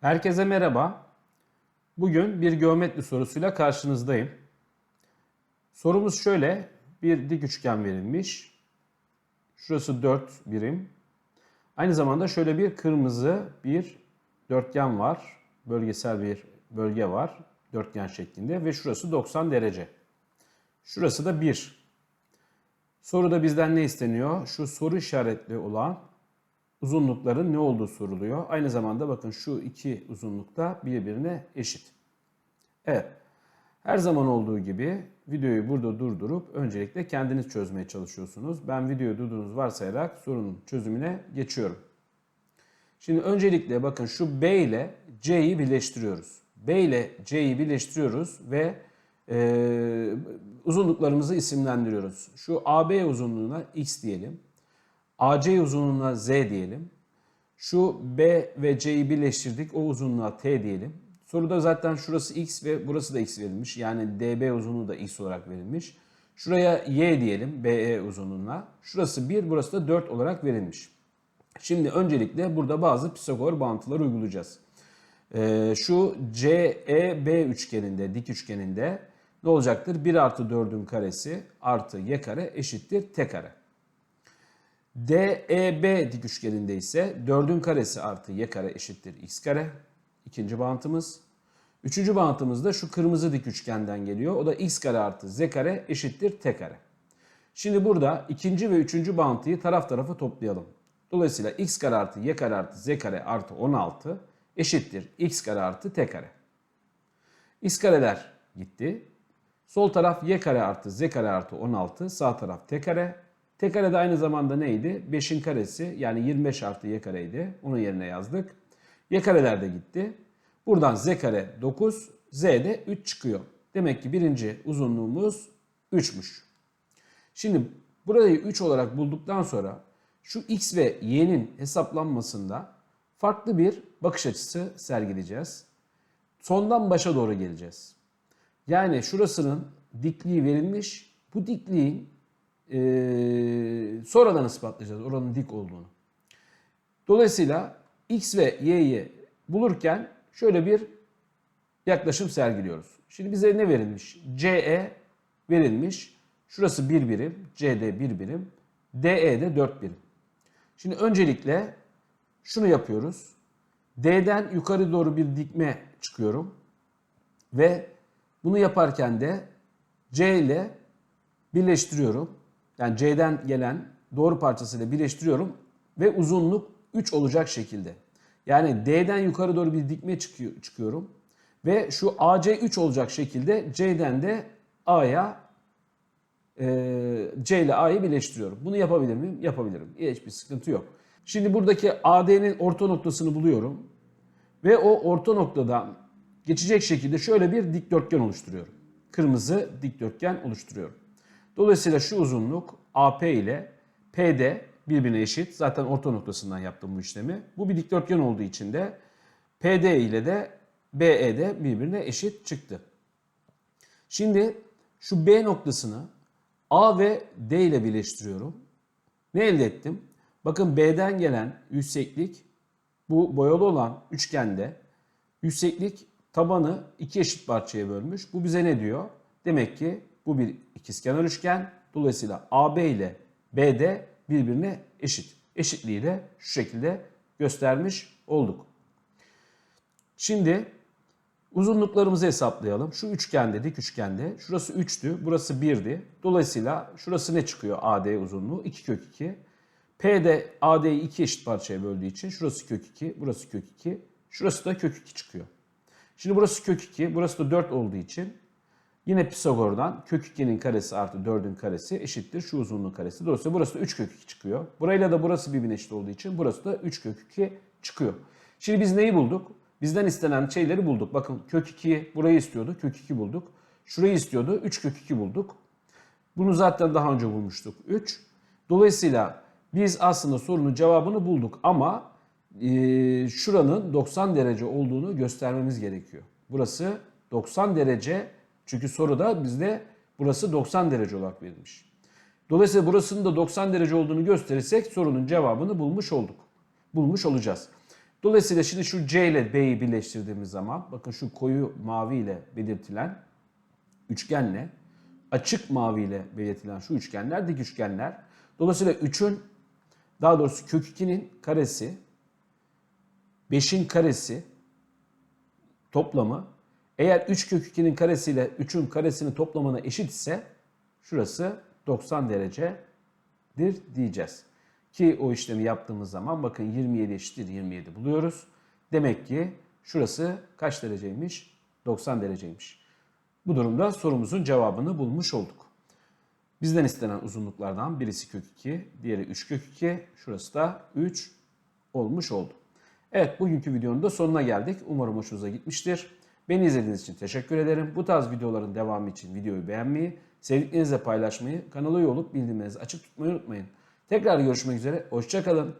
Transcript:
Herkese merhaba. Bugün bir geometri sorusuyla karşınızdayım. Sorumuz şöyle. Bir dik üçgen verilmiş. Şurası 4 birim. Aynı zamanda şöyle bir kırmızı bir dörtgen var. Bölgesel bir bölge var. Dörtgen şeklinde ve şurası 90 derece. Şurası da 1. Soruda bizden ne isteniyor? Şu soru işaretli olan uzunlukların ne olduğu soruluyor. Aynı zamanda bakın şu iki uzunlukta birbirine eşit. Evet. Her zaman olduğu gibi videoyu burada durdurup öncelikle kendiniz çözmeye çalışıyorsunuz. Ben videoyu durduğunuz varsayarak sorunun çözümüne geçiyorum. Şimdi öncelikle bakın şu B ile C'yi birleştiriyoruz. B ile C'yi birleştiriyoruz ve e, uzunluklarımızı isimlendiriyoruz. Şu AB uzunluğuna X diyelim. AC uzunluğuna Z diyelim. Şu B ve C'yi birleştirdik. O uzunluğa T diyelim. Soruda zaten şurası X ve burası da X verilmiş. Yani DB uzunluğu da X olarak verilmiş. Şuraya Y diyelim BE uzunluğuna. Şurası 1, burası da 4 olarak verilmiş. Şimdi öncelikle burada bazı Pisagor bağıntılar uygulayacağız. Ee, şu CEB üçgeninde, dik üçgeninde ne olacaktır? 1 artı 4'ün karesi artı y kare eşittir t kare. DEB dik üçgeninde ise 4'ün karesi artı y kare eşittir x kare. İkinci bağıntımız. Üçüncü bağıntımız da şu kırmızı dik üçgenden geliyor. O da x kare artı z kare eşittir t kare. Şimdi burada ikinci ve üçüncü bağıntıyı taraf tarafa toplayalım. Dolayısıyla x kare artı y kare artı z kare artı 16 eşittir x kare artı t kare. x kareler gitti. Sol taraf y kare artı z kare artı 16, sağ taraf t kare. T de aynı zamanda neydi? 5'in karesi yani 25 artı y kareydi. Onun yerine yazdık. Y kareler de gitti. Buradan z kare 9, z de 3 çıkıyor. Demek ki birinci uzunluğumuz 3'müş. Şimdi burayı 3 olarak bulduktan sonra şu x ve y'nin hesaplanmasında farklı bir bakış açısı sergileyeceğiz. Sondan başa doğru geleceğiz. Yani şurasının dikliği verilmiş. Bu dikliğin e, sonradan ispatlayacağız oranın dik olduğunu. Dolayısıyla x ve y'yi bulurken şöyle bir yaklaşım sergiliyoruz. Şimdi bize ne verilmiş? CE verilmiş. Şurası 1 birim, CD 1 birim, DE de 4 birim. Şimdi öncelikle şunu yapıyoruz. D'den yukarı doğru bir dikme çıkıyorum. Ve bunu yaparken de C ile birleştiriyorum. Yani C'den gelen doğru parçasıyla birleştiriyorum ve uzunluk 3 olacak şekilde. Yani D'den yukarı doğru bir dikme çıkıyor, çıkıyorum ve şu AC 3 olacak şekilde C'den de A'ya e, C ile A'yı birleştiriyorum. Bunu yapabilir miyim? Yapabilirim. Hiçbir sıkıntı yok. Şimdi buradaki AD'nin orta noktasını buluyorum ve o orta noktadan geçecek şekilde şöyle bir dikdörtgen oluşturuyorum. Kırmızı dikdörtgen oluşturuyorum. Dolayısıyla şu uzunluk AP ile PD birbirine eşit. Zaten orta noktasından yaptım bu işlemi. Bu bir dikdörtgen olduğu için de PD ile de BE de birbirine eşit çıktı. Şimdi şu B noktasını A ve D ile birleştiriyorum. Ne elde ettim? Bakın B'den gelen yükseklik bu boyalı olan üçgende yükseklik tabanı iki eşit parçaya bölmüş. Bu bize ne diyor? Demek ki bu bir ikizkenar üçgen. Dolayısıyla AB ile BD birbirine eşit. Eşitliği de şu şekilde göstermiş olduk. Şimdi uzunluklarımızı hesaplayalım. Şu üçgende, dik üçgende şurası 3'tü, burası 1'di. Dolayısıyla şurası ne çıkıyor AD uzunluğu? 2 kök 2. P'de AD'yi iki eşit parçaya böldüğü için şurası kök 2, burası kök 2, şurası da kök 2 çıkıyor. Şimdi burası kök 2, burası da 4 olduğu için yine Pisagor'dan kök 2'nin karesi artı 4'ün karesi eşittir şu uzunluğun karesi. Dolayısıyla burası da 3 kök 2 çıkıyor. Burayla da burası birbirine eşit olduğu için burası da 3 kök 2 çıkıyor. Şimdi biz neyi bulduk? Bizden istenen şeyleri bulduk. Bakın kök 2 burayı istiyordu. Kök 2 bulduk. Şurayı istiyordu. 3 kök 2 bulduk. Bunu zaten daha önce bulmuştuk. 3. Dolayısıyla biz aslında sorunun cevabını bulduk ama e, şuranın 90 derece olduğunu göstermemiz gerekiyor. Burası 90 derece çünkü soruda bizde burası 90 derece olarak verilmiş. Dolayısıyla burasının da 90 derece olduğunu gösterirsek sorunun cevabını bulmuş olduk. Bulmuş olacağız. Dolayısıyla şimdi şu C ile B'yi birleştirdiğimiz zaman bakın şu koyu mavi ile belirtilen üçgenle açık mavi ile belirtilen şu üçgenler dik üçgenler. Dolayısıyla 3'ün daha doğrusu kök 2'nin karesi 5'in karesi toplamı eğer 3 kök 2'nin karesiyle 3'ün karesinin toplamına eşit ise şurası 90 derecedir diyeceğiz. Ki o işlemi yaptığımız zaman bakın 27 eşittir 27 buluyoruz. Demek ki şurası kaç dereceymiş? 90 dereceymiş. Bu durumda sorumuzun cevabını bulmuş olduk. Bizden istenen uzunluklardan birisi kök 2, diğeri 3 kök 2, şurası da 3 olmuş oldu. Evet bugünkü videonun da sonuna geldik. Umarım hoşunuza gitmiştir. Beni izlediğiniz için teşekkür ederim. Bu tarz videoların devamı için videoyu beğenmeyi, sevdiklerinizle paylaşmayı, kanala üye olup bildirimlerinizi açık tutmayı unutmayın. Tekrar görüşmek üzere, hoşçakalın.